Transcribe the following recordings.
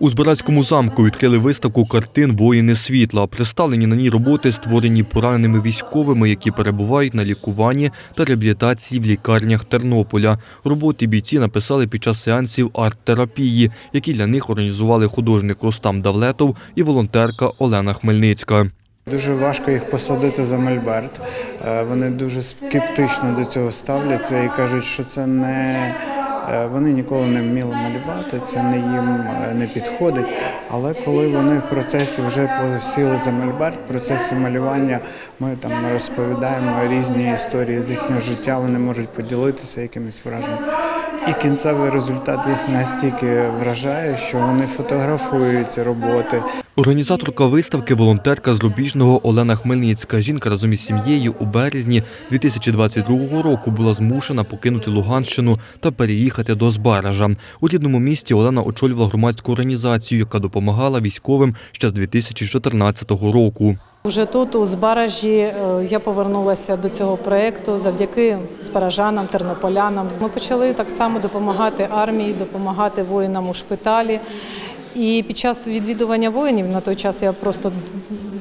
У Збиратському замку відкрили виставку картин Воїни світла. Представлені на ній роботи, створені пораненими військовими, які перебувають на лікуванні та реабілітації в лікарнях Тернополя. Роботи бійці написали під час сеансів арт-терапії, які для них організували художник Рустам Давлетов і волонтерка Олена Хмельницька. Дуже важко їх посадити за мольберт. Е, Вони дуже скептично до цього ставляться і кажуть, що це не вони ніколи не вміли малювати, це не їм е, не підходить. Але коли вони в процесі вже посіли за мольберт, в процесі малювання ми там розповідаємо різні історії з їхнього життя, вони можуть поділитися якимись враженнями. І кінцевий результат настільки вражає, що вони фотографують роботи, Організаторка виставки волонтерка з Рубіжного Олена Хмельницька. Жінка разом із сім'єю у березні 2022 року була змушена покинути Луганщину та переїхати до Збаража. У рідному місті Олена очолювала громадську організацію, яка допомагала військовим ще з 2014 року. Вже тут, у Збаражі, е, я повернулася до цього проєкту завдяки збаражанам, тернополянам. Ми почали так само допомагати армії, допомагати воїнам у шпиталі. І під час відвідування воїнів на той час я просто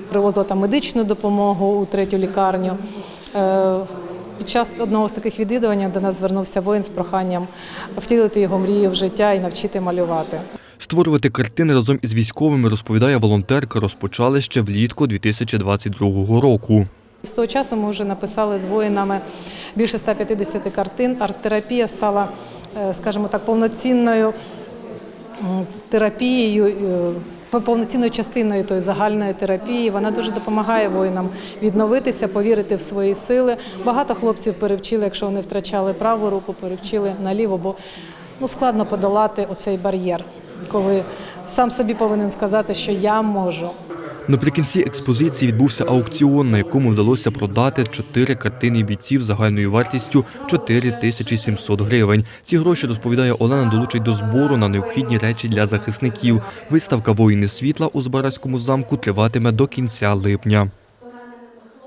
привозила там медичну допомогу у третю лікарню. Е, Під час одного з таких відвідувань до нас звернувся воїн з проханням втілити його мрію в життя і навчити малювати. Створювати картини разом із військовими, розповідає волонтерка, розпочали ще влітку 2022 року. З того часу ми вже написали з воїнами більше 150 картин. Арт-терапія стала, е, скажімо так, повноцінною терапією, е, повноцінною частиною тої загальної терапії. Вона дуже допомагає воїнам відновитися, повірити в свої сили. Багато хлопців перевчили, якщо вони втрачали праву руку, перевчили наліво, бо ну, складно подолати оцей бар'єр, коли сам собі повинен сказати, що я можу. Наприкінці експозиції відбувся аукціон, на якому вдалося продати чотири картини бійців загальною вартістю 4 тисячі 700 гривень. Ці гроші, розповідає Олена, долучить до збору на необхідні речі для захисників. Виставка Воїни світла у Збаразькому замку триватиме до кінця липня.